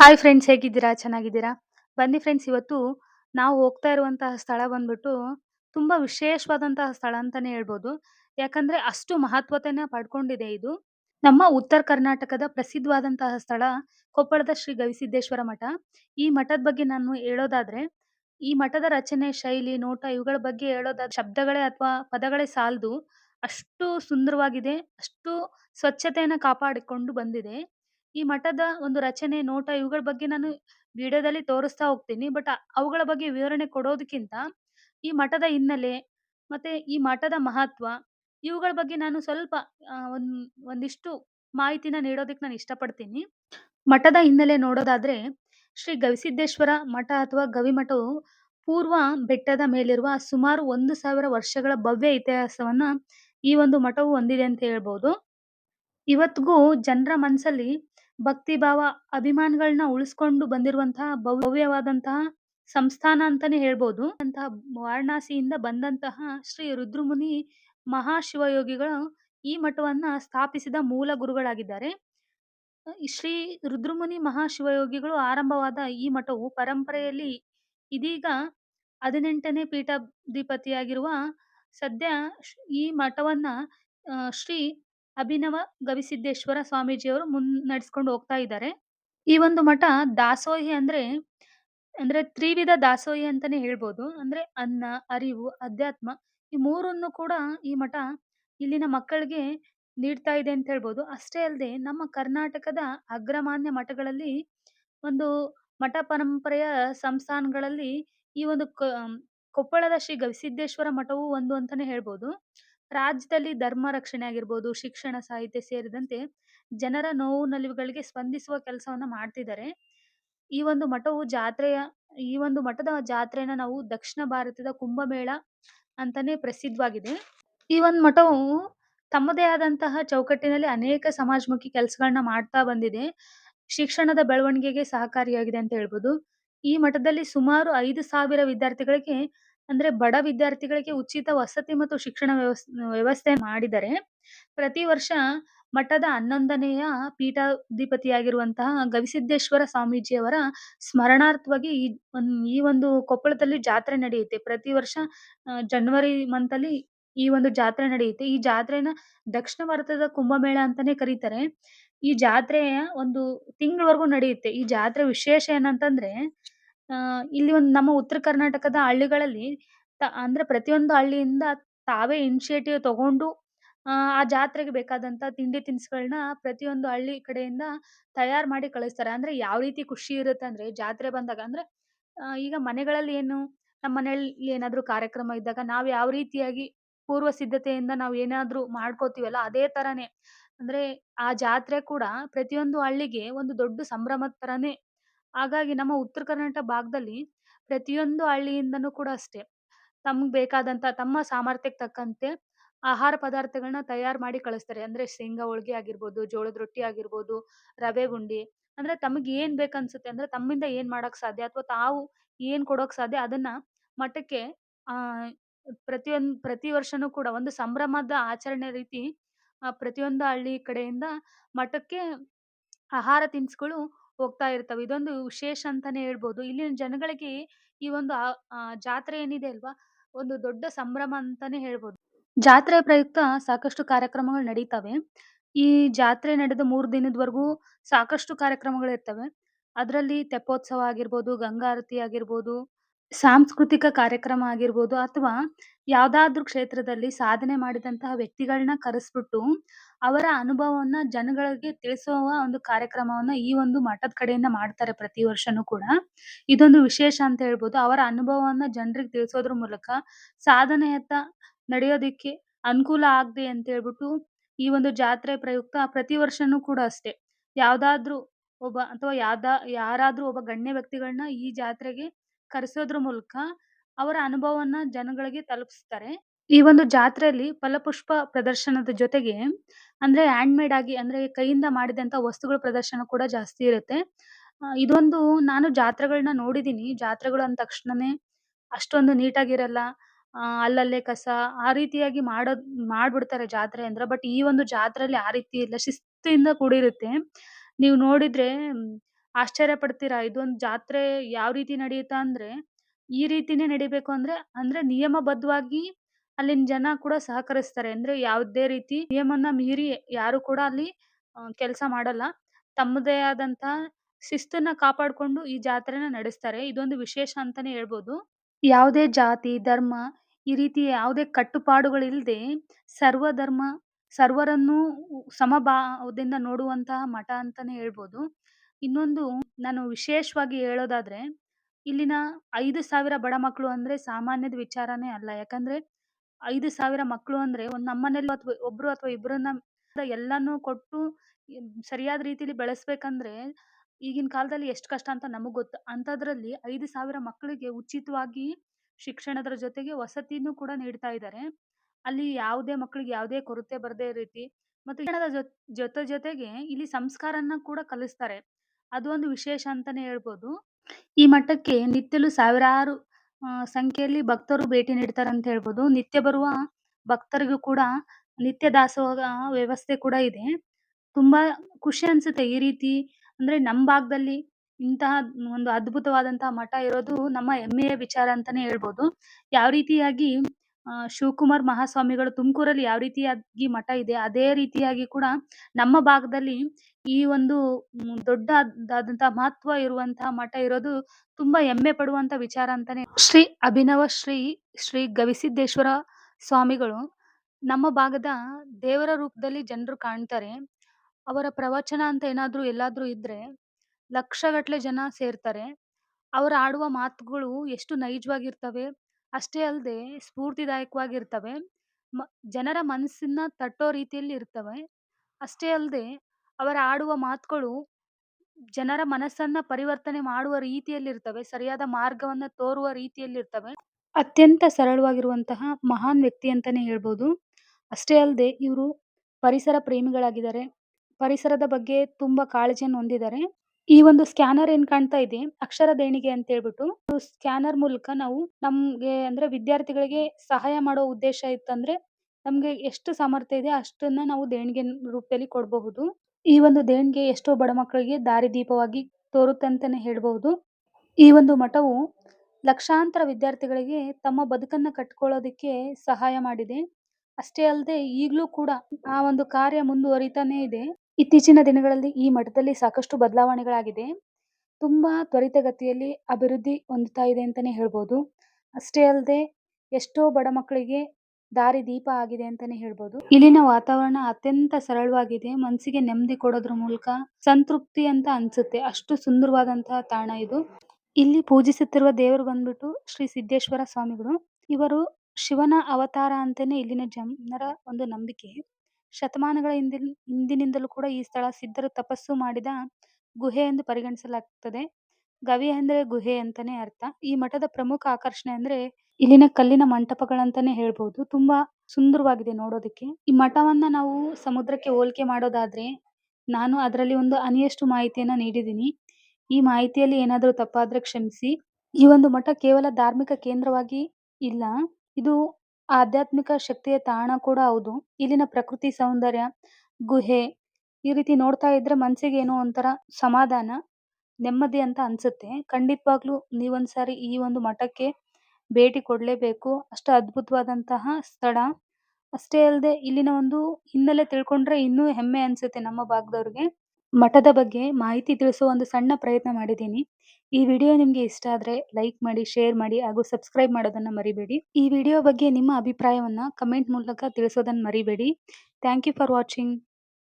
Hi friends ಹೇಗಿದ್ದೀರಾ? ಚೆನ್ನಾಗಿದ್ದೀರಾ? ಬನ್ನಿ ಫ್ರೆಂಡ್ಸ್ ಇವತ್ತು ನಾವು ಹೋಗ್ತಾ ಇರುವಂತಹ ಸ್ಥಳ ಬಂದ್ಬಿಟ್ಟು ತುಂಬಾ ವಿಶೇಷವಾದಂತಹ ಸ್ಥಳ ಅಂತಾನೆ ಹೇಳ್ಬೋದು. ಯಾಕಂದ್ರೆ ಅಷ್ಟು ಮಹತ್ವತೆನ ಪಡ್ಕೊಂಡಿದೆ ಇದು. ನಮ್ಮ ಉತ್ತರ ಕರ್ನಾಟಕದ ಪ್ರಸಿದ್ಧವಾದಂತಹ ಸ್ಥಳ ಕೊಪ್ಪಳದ ಶ್ರೀ ಗವಿಸಿದ್ದೇಶ್ವರ ಮಠ. ಈ ಮಠದ ಬಗ್ಗೆ ನಾನು ಹೇಳೋದಾದ್ರೆ, ಈ ಮಠದ ರಚನೆ, ಶೈಲಿ, ನೋಟ ಇವುಗಳ ಬಗ್ಗೆ ಹೇಳೋದಾದ್ರೆ ಶಬ್ದಗಳೇ ಅಥವಾ ಪದಗಳೇ ಸಾಲದು. ಅಷ್ಟು ಸುಂದರವಾಗಿದೆ. ಅಷ್ಟು ಸ್ವಚ್ಛತೆಯನ್ನ ಕಾಪಾಡಿಕೊಂಡು ಬಂದಿದೆ. ಈ ಮಠದ ಒಂದು ರಚನೆ, ನೋಟ ಇವುಗಳ ಬಗ್ಗೆ ನಾನು ವಿಡಿಯೋದಲ್ಲಿ ತೋರಿಸ್ತಾ ಹೋಗ್ತೀನಿ. ಬಟ್ ಅವುಗಳ ಬಗ್ಗೆ ವಿವರಣೆ ಕೊಡೋದಕ್ಕಿಂತ ಈ ಮಠದ ಹಿನ್ನೆಲೆ, ಮತ್ತೆ ಈ ಮಠದ ಮಹತ್ವ ಇವುಗಳ ಬಗ್ಗೆ ನಾನು ಸ್ವಲ್ಪ ಒಂದ್ ಒಂದಿಷ್ಟು ಮಾಹಿತಿನ ನೀಡೋದಕ್ಕೆ ನಾನು ಇಷ್ಟಪಡ್ತೀನಿ. ಮಠದ ಹಿನ್ನೆಲೆ ನೋಡೋದಾದ್ರೆ ಶ್ರೀ ಗವಿಸಿದ್ದೇಶ್ವರ ಮಠ ಅಥವಾ ಗವಿಮಠವು ಪೂರ್ವ ಬೆಟ್ಟದ ಮೇಲಿರುವ ಸುಮಾರು 1000 ವರ್ಷಗಳ ಭವ್ಯ ಇತಿಹಾಸವನ್ನ ಈ ಒಂದು ಮಠವು ಹೊಂದಿದೆ ಅಂತ ಹೇಳ್ಬೋದು. ಇವತ್ತಿಗೂ ಜನರ ಮನಸ್ಸಲ್ಲಿ ಭಕ್ತಿ ಭಾವ, ಅಭಿಮಾನಗಳನ್ನ ಉಳಿಸ್ಕೊಂಡು ಬಂದಿರುವಂತಹ ಭವ್ಯವಾದಂತಹ ಸಂಸ್ಥಾನ ಅಂತಾನೆ ಹೇಳ್ಬೋದು. ಅಂತಹ ವಾರಣಾಸಿಯಿಂದ ಬಂದಂತಹ ಶ್ರೀ ರುದ್ರಮುನಿ ಮಹಾಶಿವಯೋಗಿಗಳು ಈ ಮಠವನ್ನ ಸ್ಥಾಪಿಸಿದ ಮೂಲ ಗುರುಗಳಾಗಿದ್ದಾರೆ. ಶ್ರೀ ರುದ್ರಮುನಿ ಮಹಾಶಿವಯೋಗಿಗಳು ಆರಂಭವಾದ ಈ ಮಠವು ಪರಂಪರೆಯಲ್ಲಿ ಇದೀಗ 18ನೇ ಪೀಠಾಧಿಪತಿಯಾಗಿರುವ ಸದ್ಯ ಈ ಮಠವನ್ನ ಶ್ರೀ ಅಭಿನವ ಗವಿಸಿದ್ದೇಶ್ವರ ಸ್ವಾಮೀಜಿಯವರು ಮುನ್ನಡೆಸ್ಕೊಂಡು ಹೋಗ್ತಾ ಇದ್ದಾರೆ. ಈ ಒಂದು ಮಠ ದಾಸೋಹಿ ಅಂದ್ರೆ ಅಂದ್ರೆ ತ್ರಿವಿಧ ದಾಸೋಹಿ ಅಂತಾನೆ ಹೇಳ್ಬೋದು. ಅಂದ್ರೆ ಅನ್ನ, ಅರಿವು, ಅಧ್ಯಾತ್ಮ ಈ ಮೂರನ್ನು ಕೂಡ ಈ ಮಠ ಇಲ್ಲಿನ ಮಕ್ಕಳಿಗೆ ನೀಡ್ತಾ ಇದೆ ಅಂತ ಹೇಳ್ಬೋದು. ಅಷ್ಟೇ ಅಲ್ಲದೆ ನಮ್ಮ ಕರ್ನಾಟಕದ ಅಗ್ರಮಾನ್ಯ ಮಠಗಳಲ್ಲಿ ಒಂದು ಮಠ ಪರಂಪರೆಯ ಸಂಸ್ಥಾನಗಳಲ್ಲಿ ಈ ಒಂದು ಕೊಪ್ಪಳದ ಶ್ರೀ ಗವಿಸಿದ್ದೇಶ್ವರ ಮಠವು ಒಂದು ಅಂತಾನೆ ಹೇಳ್ಬೋದು. ರಾಜ್ಯದಲ್ಲಿ ಧರ್ಮ ರಕ್ಷಣೆ ಆಗಿರ್ಬೋದು, ಶಿಕ್ಷಣ, ಸಾಹಿತ್ಯ ಸೇರಿದಂತೆ ಜನರ ನೋವು ನಲಿವುಗಳಿಗೆ ಸ್ಪಂದಿಸುವ ಕೆಲಸವನ್ನ ಮಾಡ್ತಿದ್ದಾರೆ. ಈ ಒಂದು ಮಠವು ಜಾತ್ರೆಯ ಈ ಒಂದು ಮಠದ ಜಾತ್ರೆಯನ್ನ ನಾವು ದಕ್ಷಿಣ ಭಾರತದ ಕುಂಭಮೇಳ ಅಂತಾನೆ ಪ್ರಸಿದ್ಧವಾಗಿದೆ. ಈ ಒಂದು ಮಠವು ತಮ್ಮದೇ ಆದಂತಹ ಚೌಕಟ್ಟಿನಲ್ಲಿ ಅನೇಕ ಸಮಾಜಮುಖಿ ಕೆಲಸಗಳನ್ನ ಮಾಡ್ತಾ ಬಂದಿದೆ. ಶಿಕ್ಷಣದ ಬೆಳವಣಿಗೆಗೆ ಸಹಕಾರಿಯಾಗಿದೆ ಅಂತ ಹೇಳ್ಬೋದು. ಈ ಮಠದಲ್ಲಿ ಸುಮಾರು 5000 ವಿದ್ಯಾರ್ಥಿಗಳಿಗೆ ಅಂದ್ರೆ ಬಡ ವಿದ್ಯಾರ್ಥಿಗಳಿಗೆ ಉಚಿತ ವಸತಿ ಮತ್ತು ಶಿಕ್ಷಣ ವ್ಯವಸ್, ವ್ಯವಸ್ಥೆ ಮಾಡಿದ್ದಾರೆ. ಪ್ರತಿ ವರ್ಷ ಮಠದ 11ನೇಯ ಪೀಠಾಧಿಪತಿಯಾಗಿರುವಂತಹ ಗವಿಸಿದ್ದೇಶ್ವರ ಸ್ವಾಮೀಜಿಯವರ ಸ್ಮರಣಾರ್ಥವಾಗಿ ಈ ಒಂದ್, ಈ ಒಂದು ಕೊಪ್ಪಳದಲ್ಲಿ ಜಾತ್ರೆ ನಡೆಯುತ್ತೆ. ಪ್ರತಿ ವರ್ಷ ಜನವರಿ ಮಂತ್ ಅಲ್ಲಿ ಈ ಒಂದು ಜಾತ್ರೆ ನಡೆಯುತ್ತೆ. ಈ ಜಾತ್ರೆನ ದಕ್ಷಿಣ ಭಾರತದ ಕುಂಭಮೇಳ ಅಂತಾನೆ ಕರೀತಾರೆ. ಈ ಜಾತ್ರೆಯ ಒಂದು ತಿಂಗಳವರೆಗೂ ನಡೆಯುತ್ತೆ. ಈ ಜಾತ್ರೆ ವಿಶೇಷ ಏನಂತಂದ್ರೆ ಇಲ್ಲಿ ಒಂದು ನಮ್ಮ ಉತ್ತರ ಕರ್ನಾಟಕದ ಹಳ್ಳಿಗಳಲ್ಲಿ ತ, ಅಂದ್ರೆ ಪ್ರತಿಯೊಂದು ಹಳ್ಳಿಯಿಂದ ತಾವೇ ಇನಿಶಿಯೇಟಿವ್ ತಗೊಂಡು, ಆ ಆ ಜಾತ್ರೆಗೆ ಬೇಕಾದಂತಹ ತಿಂಡಿ ತಿನಿಸುಗಳನ್ನ ಪ್ರತಿಯೊಂದು ಹಳ್ಳಿ ಕಡೆಯಿಂದ ತಯಾರು ಮಾಡಿ ಕಳಿಸ್ತಾರೆ. ಅಂದ್ರೆ ಯಾವ ರೀತಿ ಖುಷಿ ಇರುತ್ತೆ ಅಂದ್ರೆ ಜಾತ್ರೆ ಬಂದಾಗ, ಅಂದ್ರೆ ಈಗ ಮನೆಗಳಲ್ಲಿ ಏನು, ನಮ್ಮ ಮನೆಯಲ್ಲಿ ಏನಾದ್ರು ಕಾರ್ಯಕ್ರಮ ಇದ್ದಾಗ ನಾವು ಯಾವ ರೀತಿಯಾಗಿ ಪೂರ್ವ ಸಿದ್ಧತೆಯಿಂದ ನಾವು ಏನಾದ್ರು ಮಾಡ್ಕೋತೀವಲ್ಲ, ಅದೇ ತರಾನೇ ಅಂದ್ರೆ ಆ ಜಾತ್ರೆ ಕೂಡ ಪ್ರತಿಯೊಂದು ಹಳ್ಳಿಗೆ ಒಂದು ದೊಡ್ಡ ಸಂಭ್ರಮದ ತರಾನೇ. ಹಾಗಾಗಿ ನಮ್ಮ ಉತ್ತರ ಕರ್ನಾಟಕ ಭಾಗದಲ್ಲಿ ಪ್ರತಿಯೊಂದು ಹಳ್ಳಿಯಿಂದನೂ ಕೂಡ ಅಷ್ಟೇ ತಮ್ಗ್ ಬೇಕಾದಂತ ತಮ್ಮ ಸಾಮರ್ಥ್ಯಕ್ಕೆ ತಕ್ಕಂತೆ ಆಹಾರ ಪದಾರ್ಥಗಳನ್ನ ತಯಾರು ಮಾಡಿ ಕಳಿಸ್ತಾರೆ. ಅಂದ್ರೆ ಶೇಂಗಾ ಹೋಳಿಗೆ ಆಗಿರ್ಬೋದು, ಜೋಳದ ರೊಟ್ಟಿ ಆಗಿರ್ಬೋದು, ರವೆ ಗುಂಡಿ ಅಂದ್ರೆ ತಮಗೆ ಏನ್ ಬೇಕನ್ಸುತ್ತೆ ಅಂದ್ರೆ ತಮ್ಮಿಂದ ಏನ್ ಮಾಡಕ್ ಸಾಧ್ಯ ಅಥವಾ ತಾವು ಏನ್ ಕೊಡೋಕ್ ಸಾಧ್ಯ ಅದನ್ನ ಮಠಕ್ಕೆ ಪ್ರತಿಯೊಂದ್ ಪ್ರತಿ ವರ್ಷನೂ ಕೂಡ ಒಂದು ಸಂಭ್ರಮದ ಆಚರಣೆ ರೀತಿ ಪ್ರತಿಯೊಂದು ಹಳ್ಳಿ ಕಡೆಯಿಂದ ಮಠಕ್ಕೆ ಆಹಾರ ತಿನಿಸುಗಳು ಹೋಗ್ತಾ ಇರ್ತವೆ. ಇದೊಂದು ವಿಶೇಷ ಅಂತಾನೆ ಹೇಳ್ಬೋದು. ಇಲ್ಲಿನ ಜನಗಳಿಗೆ ಈ ಒಂದು ಆ ಜಾತ್ರೆ ಏನಿದೆ ಅಲ್ವಾ ಒಂದು ದೊಡ್ಡ ಸಂಭ್ರಮ ಅಂತಾನೆ ಹೇಳ್ಬೋದು. ಜಾತ್ರೆ ಪ್ರಯುಕ್ತ ಸಾಕಷ್ಟು ಕಾರ್ಯಕ್ರಮಗಳು ನಡೀತವೆ. ಈ ಜಾತ್ರೆ ನಡೆದ ಮೂರು ದಿನದವರೆಗೂ ಸಾಕಷ್ಟು ಕಾರ್ಯಕ್ರಮಗಳು ಇರ್ತವೆ. ಅದ್ರಲ್ಲಿ ತೆಪ್ಪೋತ್ಸವ ಆಗಿರ್ಬಹುದು ಗಂಗಾ ಆರತಿ ಆಗಿರ್ಬೋದು, ಸಾಂಸ್ಕೃತಿಕ ಕಾರ್ಯಕ್ರಮ ಆಗಿರ್ಬೋದು ಅಥವಾ ಯಾವ್ದಾದ್ರು ಕ್ಷೇತ್ರದಲ್ಲಿ ಸಾಧನೆ ಮಾಡಿದಂತಹ ವ್ಯಕ್ತಿಗಳನ್ನ ಕರೆಸ್ಬಿಟ್ಟು ಅವರ ಅನುಭವವನ್ನ ಜನಗಳಿಗೆ ತಿಳಿಸುವ ಒಂದು ಕಾರ್ಯಕ್ರಮವನ್ನ ಈ ಒಂದು ಮಠದ ಕಡೆಯಿಂದ ಮಾಡ್ತಾರೆ ಪ್ರತಿ ವರ್ಷನೂ ಕೂಡ. ಇದೊಂದು ವಿಶೇಷ ಅಂತ ಹೇಳ್ಬೋದು. ಅವರ ಅನುಭವವನ್ನ ಜನರಿಗೆ ತಿಳಿಸೋದ್ರ ಮೂಲಕ ಸಾಧನೆಯತ್ತ ನಡೆಯೋದಿಕ್ಕೆ ಅನುಕೂಲ ಆಗ್ದೆ ಅಂತ ಹೇಳ್ಬಿಟ್ಟು ಈ ಒಂದು ಜಾತ್ರೆ ಪ್ರಯುಕ್ತ ಪ್ರತಿ ವರ್ಷನೂ ಕೂಡ ಅಷ್ಟೇ ಯಾವ್ದಾದ್ರು ಒಬ್ಬ ಅಥವಾ ಯಾವ್ದ ಯಾರಾದ್ರೂ ಒಬ್ಬ ಗಣ್ಯ ವ್ಯಕ್ತಿಗಳನ್ನ ಈ ಜಾತ್ರೆಗೆ ಕರೆಸೋದ್ರ ಮೂಲಕ ಅವರ ಅನುಭವವನ್ನ ಜನಗಳಿಗೆ ತಲುಪಿಸ್ತಾರೆ. ಈ ಒಂದು ಜಾತ್ರೆಯಲ್ಲಿ ಫಲಪುಷ್ಪ ಪ್ರದರ್ಶನದ ಜೊತೆಗೆ ಅಂದ್ರೆ ಹ್ಯಾಂಡ್ ಮೇಡ್ ಆಗಿ ಅಂದ್ರೆ ಕೈಯಿಂದ ಮಾಡಿದಂತ ವಸ್ತುಗಳ ಪ್ರದರ್ಶನ ಕೂಡ ಜಾಸ್ತಿ ಇರುತ್ತೆ. ಇದೊಂದು ನಾನು ಜಾತ್ರೆಗಳನ್ನ ನೋಡಿದೀನಿ. ಜಾತ್ರೆಗಳು ಅಂದ ತಕ್ಷಣನೇ ಅಷ್ಟೊಂದು ನೀಟಾಗಿ ಇರಲ್ಲ. ಆ, ಅಲ್ಲಲ್ಲೇ ಕಸ ಆ ರೀತಿಯಾಗಿ ಮಾಡೋದ್ ಮಾಡ್ಬಿಡ್ತಾರೆ ಜಾತ್ರೆ ಅಂದ್ರೆ. ಬಟ್ ಈ ಒಂದು ಜಾತ್ರೆಯಲ್ಲಿ ಆ ರೀತಿ ಇಲ್ಲ ಶಿಸ್ತಿಂದ ಕೂಡಿರುತ್ತೆ. ನೀವು ನೋಡಿದ್ರೆ ಆಶ್ಚರ್ಯ ಪಡ್ತೀರಾ? ಇದೊಂದು ಜಾತ್ರೆ ಯಾವ ರೀತಿ ನಡೆಯುತ್ತೆ ಅಂದ್ರೆ, ಈ ರೀತಿನೇ ನಡಿಬೇಕು ಅಂದ್ರೆ ಅಂದ್ರೆ ನಿಯಮಬದ್ಧವಾಗಿ ಅಲ್ಲಿನ ಜನ ಕೂಡ ಸಹಕರಿಸ್ತಾರೆ. ಅಂದ್ರೆ ಯಾವುದೇ ರೀತಿ ನಿಯಮನ ಮೀರಿ ಯಾರು ಕೂಡ ಅಲ್ಲಿ ಕೆಲಸ ಮಾಡಲ್ಲ. ತಮ್ಮದೇ ಆದಂತಹ ಶಿಸ್ತನ್ನ ಕಾಪಾಡಿಕೊಂಡು ಈ ಜಾತ್ರೆನ ನಡೆಸ್ತಾರೆ. ಇದೊಂದು ವಿಶೇಷ ಅಂತಾನೆ ಹೇಳ್ಬೋದು. ಯಾವುದೇ ಜಾತಿ, ಧರ್ಮ, ಈ ರೀತಿ ಯಾವುದೇ ಕಟ್ಟುಪಾಡುಗಳಿಲ್ಲದೆ ಸರ್ವ ಧರ್ಮ ಸರ್ವರನ್ನು ಸಮಭಾವದಿಂದ ನೋಡುವಂತಹ ಮಠ ಅಂತಾನೆ ಹೇಳ್ಬೋದು. ಇನ್ನೊಂದು ನಾನು ವಿಶೇಷವಾಗಿ ಹೇಳೋದಾದ್ರೆ, ಇಲ್ಲಿನ ಐದು ಸಾವಿರ ಬಡ ಮಕ್ಕಳು ಅಂದ್ರೆ ಸಾಮಾನ್ಯದ ವಿಚಾರನೇ ಅಲ್ಲ. ಯಾಕಂದ್ರೆ ಐದು ಸಾವಿರ ಮಕ್ಕಳು ಅಂದ್ರೆ ಒಂದು ನಮ್ಮನೇಲಿ ಅಥವಾ ಒಬ್ರು ಅಥವಾ ಇಬ್ಬರನ್ನ ಎಲ್ಲಾನು ಕೊಟ್ಟು ಸರಿಯಾದ ರೀತಿಲಿ ಬೆಳೆಸ್ಬೇಕಂದ್ರೆ ಈಗಿನ ಕಾಲದಲ್ಲಿ ಎಷ್ಟು ಕಷ್ಟ ಅಂತ ನಮಗ್ ಗೊತ್ತು. ಅಂತದ್ರಲ್ಲಿ ಐದು ಸಾವಿರ ಮಕ್ಕಳಿಗೆ ಉಚಿತವಾಗಿ ಶಿಕ್ಷಣದ ಜೊತೆಗೆ ವಸತಿನೂ ಕೂಡ ನೀಡ್ತಾ ಇದ್ದಾರೆ ಅಲ್ಲಿ ಯಾವುದೇ ಮಕ್ಕಳಿಗೆ ಯಾವುದೇ ಕೊರತೆ ಬರದೇ ರೀತಿ ಮತ್ತೆ ಜೊತೆ ಜೊತೆಗೆ ಇಲ್ಲಿ ಸಂಸ್ಕಾರನ ಕೂಡ ಕಲಿಸ್ತಾರೆ. ಅದು ಒಂದು ವಿಶೇಷ ಅಂತಾನೆ ಹೇಳ್ಬಹುದು. ಈ ಮಠಕ್ಕೆ ನಿತ್ಯಲು ಸಾವಿರಾರು ಆ, ಸಂಖ್ಯೆಯಲ್ಲಿ ಭಕ್ತರು ಭೇಟಿ ನೀಡ್ತಾರೆ ಅಂತ ಹೇಳ್ಬಹುದು. ನಿತ್ಯ ಬರುವ ಭಕ್ತರಿಗೂ ಕೂಡ ನಿತ್ಯ ದಾಸೋಹ ವ್ಯವಸ್ಥೆ ಕೂಡ ಇದೆ ತುಂಬಾ ಖುಷಿ ಅನ್ಸುತ್ತೆ ಈ ರೀತಿ ಅಂದ್ರೆ ನಮ್ ಭಾಗದಲ್ಲಿ ಇಂತಹ ಒಂದು ಅದ್ಭುತವಾದಂತಹ ಮಠ ಇರೋದು ನಮ್ಮ ಹೆಮ್ಮೆಯ ವಿಚಾರ ಅಂತಾನೆ ಹೇಳ್ಬಹುದು. ಯಾವ ರೀತಿಯಾಗಿ ಆ, ಶಿವಕುಮಾರ್ ಮಹಾಸ್ವಾಮಿಗಳು ತುಮಕೂರಲ್ಲಿ ಯಾವ ರೀತಿಯಾಗಿ ಮಠ ಇದೆ ಅದೇ ರೀತಿಯಾಗಿ ಕೂಡ ನಮ್ಮ ಭಾಗದಲ್ಲಿ ಈ ಒಂದು ದೊಡ್ಡದಾದಂತಹ ಮಹತ್ವ ಇರುವಂತಹ ಮಠ ಇರೋದು ತುಂಬಾ ಹೆಮ್ಮೆ ಪಡುವಂತ ವಿಚಾರ ಅಂತಾನೆ ಶ್ರೀ ಅಭಿನವ ಶ್ರೀ ಶ್ರೀ ಗವಿಸಿದ್ದೇಶ್ವರ ಸ್ವಾಮಿಗಳು ನಮ್ಮ ಭಾಗದ ದೇವರ ರೂಪದಲ್ಲಿ ಜನರು ಕಾಣ್ತಾರೆ. ಅವರ ಪ್ರವಚನ ಅಂತ ಏನಾದ್ರೂ ಎಲ್ಲಾದ್ರೂ ಇದ್ರೆ ಲಕ್ಷಗಟ್ಟಲೆ ಜನ ಸೇರ್ತಾರೆ. ಅವರು ಆಡುವ ಮಾತುಗಳು ಎಷ್ಟು ನೈಜವಾಗಿರ್ತವೆ ಅಷ್ಟೇ ಅಲ್ಲದೆ ಸ್ಫೂರ್ತಿದಾಯಕವಾಗಿರ್ತವೆ. ಮ, ಜನರ ಮನಸ್ಸನ್ನ ತಟ್ಟೋ ರೀತಿಯಲ್ಲಿ ಇರ್ತವೆ. ಅಷ್ಟೇ ಅಲ್ಲದೆ ಅವರ ಆಡುವ ಮಾತುಗಳು ಜನರ ಮನಸ್ಸನ್ನ ಪರಿವರ್ತನೆ ಮಾಡುವ ರೀತಿಯಲ್ಲಿರ್ತವೆ. ಸರಿಯಾದ ಮಾರ್ಗವನ್ನ ತೋರುವ ರೀತಿಯಲ್ಲಿರ್ತವೆ. ಅತ್ಯಂತ ಸರಳವಾಗಿರುವಂತಹ ಮಹಾನ್ ವ್ಯಕ್ತಿ ಅಂತಾನೆ ಹೇಳ್ಬೋದು. ಅಷ್ಟೇ ಅಲ್ಲದೆ ಇವರು ಪರಿಸರ ಪ್ರೇಮಿಗಳಾಗಿದ್ದಾರೆ. ಪರಿಸರದ ಬಗ್ಗೆ ತುಂಬಾ ಕಾಳಜಿಯನ್ನು ಹೊಂದಿದ್ದಾರೆ. ಈ ಒಂದು ಸ್ಕ್ಯಾನರ್ ಏನ್ ಕಾಣ್ತಾ ಇದೆ? ಅಕ್ಷರ ದೇಣಿಗೆ ಅಂತ ಹೇಳ್ಬಿಟ್ಟು ಸ್ಕ್ಯಾನರ್ ಮೂಲಕ ನಾವು ನಮ್ಗೆ ಅಂದ್ರೆ ವಿದ್ಯಾರ್ಥಿಗಳಿಗೆ ಸಹಾಯ ಮಾಡೋ ಉದ್ದೇಶ ಇತ್ತಂದ್ರೆ ನಮ್ಗೆ ಎಷ್ಟು ಸಾಮರ್ಥ್ಯ ಇದೆ ಅಷ್ಟನ್ನ ನಾವು ದೇಣಿಗೆ ರೂಪದಲ್ಲಿ ಕೊಡಬಹುದು. ಈ ಒಂದು ದೇಣಿಗೆ ಎಷ್ಟೋ ಬಡ ಮಕ್ಕಳಿಗೆ ದಾರಿ ದೀಪವಾಗಿ ತೋರುತ್ತೆ ಅಂತಾನೆ ಹೇಳ್ಬಹುದು. ಈ ಒಂದು ಮಠವು ಲಕ್ಷಾಂತರ ವಿದ್ಯಾರ್ಥಿಗಳಿಗೆ ತಮ್ಮ ಬದುಕನ್ನ ಕಟ್ಕೊಳ್ಳೋದಕ್ಕೆ ಸಹಾಯ ಮಾಡಿದೆ. ಅಷ್ಟೇ ಅಲ್ಲದೆ ಈಗಲೂ ಕೂಡ ಆ ಒಂದು ಕಾರ್ಯ ಮುಂದುವರಿತಾನೆ ಇದೆ. ಇತ್ತೀಚಿನ ದಿನಗಳಲ್ಲಿ ಈ ಮಠದಲ್ಲಿ ಸಾಕಷ್ಟು ಬದಲಾವಣೆಗಳಾಗಿದೆ. ತುಂಬಾ ತ್ವರಿತಗತಿಯಲ್ಲಿ ಅಭಿವೃದ್ಧಿ ಹೊಂದುತ್ತಾ ಇದೆ ಅಂತಾನೆ ಹೇಳ್ಬೋದು. ಅಷ್ಟೇ ಅಲ್ಲದೆ ಎಷ್ಟೋ ಬಡ ಮಕ್ಕಳಿಗೆ ದಾರಿ ದೀಪ ಆಗಿದೆ ಅಂತಾನೆ ಹೇಳ್ಬೋದು. ಇಲ್ಲಿನ ವಾತಾವರಣ ಅತ್ಯಂತ ಸರಳವಾಗಿದೆ. ಮನಸ್ಸಿಗೆ ನೆಮ್ಮದಿ ಕೊಡೋದ್ರ ಮೂಲಕ ಸಂತೃಪ್ತಿ ಅಂತ ಅನ್ಸುತ್ತೆ. ಅಷ್ಟು ಸುಂದರವಾದಂತಹ ತಾಣ ಇದು. ಇಲ್ಲಿ ಪೂಜಿಸುತ್ತಿರುವ ದೇವರು ಬಂದ್ಬಿಟ್ಟು ಶ್ರೀ ಸಿದ್ದೇಶ್ವರ ಸ್ವಾಮಿಗಳು. ಇವರು ಶಿವನ ಅವತಾರ ಅಂತಾನೆ ಇಲ್ಲಿನ ಜನರ ಒಂದು ನಂಬಿಕೆ. ಶತಮಾನಗಳ ಹಿಂದಿನ, ಹಿಂದಿನಿಂದಲೂ ಕೂಡ ಈ ಸ್ಥಳ ಸಿದ್ಧರು ತಪಸ್ಸು ಮಾಡಿದ ಗುಹೆ ಎಂದು ಪರಿಗಣಿಸಲಾಗುತ್ತದೆ ಗವಿ ಅಂದ್ರೆ ಗುಹೆ ಅಂತಾನೆ ಅರ್ಥ. ಈ ಮಠದ ಪ್ರಮುಖ ಆಕರ್ಷಣೆ ಅಂದ್ರೆ ಇಲ್ಲಿನ ಕಲ್ಲಿನ ಮಂಟಪಗಳಂತಾನೆ ಹೇಳ್ಬೋದು. ತುಂಬಾ ಸುಂದರವಾಗಿದೆ ನೋಡೋದಕ್ಕೆ. ಈ ಮಠವನ್ನ ನಾವು ಸಮುದ್ರಕ್ಕೆ ಹೋಲಿಕೆ ಮಾಡೋದಾದ್ರೆ ನಾನು ಅದರಲ್ಲಿ ಒಂದು ಅನಿಯಷ್ಟು ಮಾಹಿತಿಯನ್ನ ನೀಡಿದ್ದೀನಿ ಈ ಮಾಹಿತಿಯಲ್ಲಿ ಏನಾದರೂ ತಪ್ಪಾದ್ರೆ ಕ್ಷಮಿಸಿ. ಈ ಒಂದು ಮಠ ಕೇವಲ ಧಾರ್ಮಿಕ ಕೇಂದ್ರವಾಗಿ ಇಲ್ಲ. ಇದು ಆಧ್ಯಾತ್ಮಿಕ ಶಕ್ತಿಯ ತಾಣ ಕೂಡ ಹೌದು. ಇಲ್ಲಿನ ಪ್ರಕೃತಿ ಸೌಂದರ್ಯ, ಗುಹೆ, ಈ ರೀತಿ ನೋಡ್ತಾ ಇದ್ರೆ ಮನಸ್ಸಿಗೆ ಏನೋ ಒಂತರ ಸಮಾಧಾನ, ನೆಮ್ಮದಿ ಅಂತ ಅನ್ಸುತ್ತೆ. ಖಂಡಿತವಾಗ್ಲೂ ಸಾರಿ ಈ ಒಂದು ಮಠಕ್ಕೆ ಭೇಟಿ ಕೊಡ್ಲೇಬೇಕು. ಅಷ್ಟು ಅದ್ಭುತವಾದಂತಹ ಸ್ಥಳ. ಅಷ್ಟೇ ಅಲ್ಲದೆ ಇಲ್ಲಿನ ಒಂದು ಹಿನ್ನೆಲೆ ತಿಳ್ಕೊಂಡ್ರೆ ಇನ್ನೂ ಹೆಮ್ಮೆ ಅನ್ಸುತ್ತೆ ನಮ್ಮ ಭಾಗದವ್ರಿಗೆ. ಮಠದ ಬಗ್ಗೆ ಮಾಹಿತಿ ತಿಳಿಸುವ ಒಂದು ಸಣ್ಣ ಪ್ರಯತ್ನ ಮಾಡಿದ್ದೀನಿ. ಈ ವಿಡಿಯೋ ನಿಮಗೆ ಇಷ್ಟ ಆದ್ರೆ ಲೈಕ್ ಮಾಡಿ, ಶೇರ್ ಮಾಡಿ ಹಾಗೂ ಸಬ್ಸ್ಕ್ರೈಬ್ ಮಾಡೋದನ್ನ ಮರಿಬೇಡಿ. ಈ ವಿಡಿಯೋ ಬಗ್ಗೆ ನಿಮ್ಮ ಅಭಿಪ್ರಾಯವನ್ನ ಕಮೆಂಟ್ ಮೂಲಕ ತಿಳಿಸೋದನ್ನ ಮರಿಬೇಡಿ. Thank you for watching.